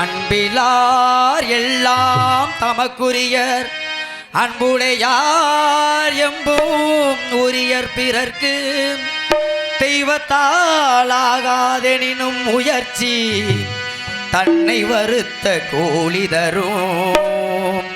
அன்பிலார் எல்லாம் தமக்குரியர். அன்புடையார் எம்பும் உரியர் பிறர்க்கு தெய்வத்தாலாகாதெனினும் முயற்சி தன்னை வருத்த கோழி தரும்.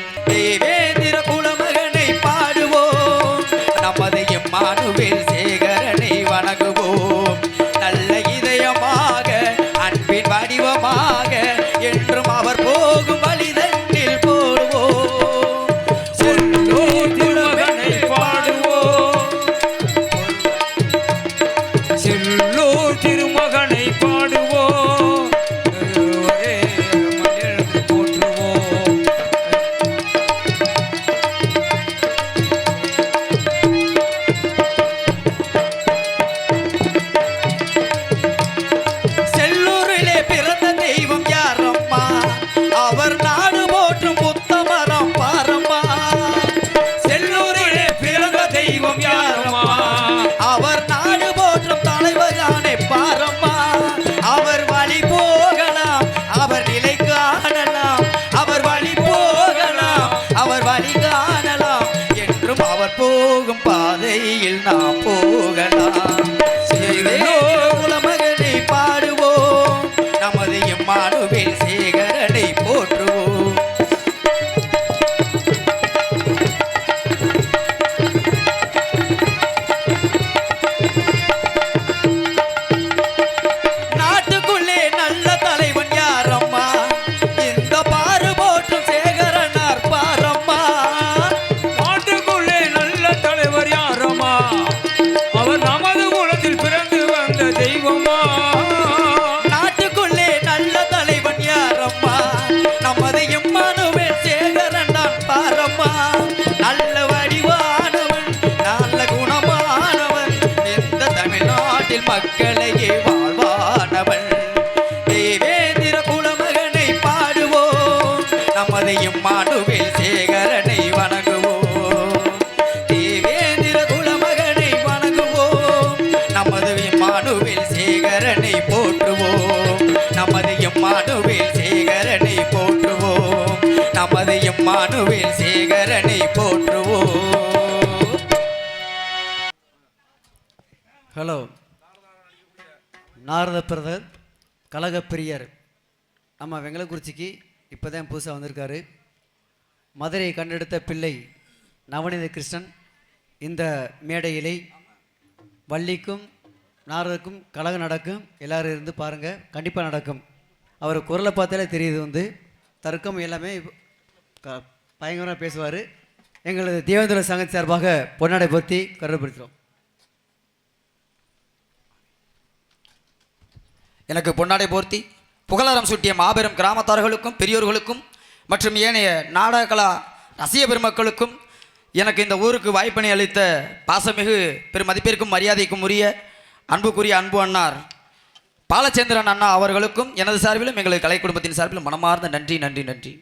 காணலாம் என்றும் அவர் போகும் பாதையில் நாம் போகலாம். நமது எம்மானுவேல் சேகரனை வணங்குவோம். தேவேந்திர குலமகனை வணங்குவோம். நமது மாடுவில் சேகரனை போற்றுவோம். நமது மாடுவில் சேகரனை போற்றுவோம். நமது மாடுவில் சேகரனை போற்றுவோம். ஹலோ. நாரத பிரதர் கழகப்பிரியர் நம்ம வெங்கலக்குறிச்சிக்கு இப்போ தான் புதுசாக வந்திருக்காரு. மதுரையை கண்டெடுத்த பிள்ளை நவநீத கிருஷ்ணன் இந்த மேடையிலே வள்ளிக்கும் நாரதுக்கும் கழகம் நடக்கும் எல்லோரும் இருந்து பாருங்கள் கண்டிப்பாக நடக்கும். அவர் குரலை பார்த்தாலே தெரியுது வந்து. தர்க்கம் எல்லாமே பயங்கரமாக பேசுவார். எங்களது தேவேந்திர சங்கத் சார்பாக பொன்னாடை பொருத்தி கருதப்படுத்துகிறோம் எனக்கு பொன்னாடை போர்த்தி புகழாரம் சூட்டிய மாபெரும் கிராமத்தார்களுக்கும் பெரியோர்களுக்கும் மற்றும் ஏனைய நாடகலா ரசிக பெருமக்களுக்கும் எனக்கு இந்த ஊருக்கு வாய்ப்பினை அளித்த பாசமிகு பெருமதிப்பிற்கும் மரியாதைக்கும் உரிய அன்புக்குரிய அன்பு அண்ணார் பாலச்சந்திரன் அண்ணா அவர்களுக்கும் எனது சார்பிலும் எங்களது கலை குடும்பத்தின் சார்பிலும் மனமார்ந்த நன்றி நன்றி நன்றி.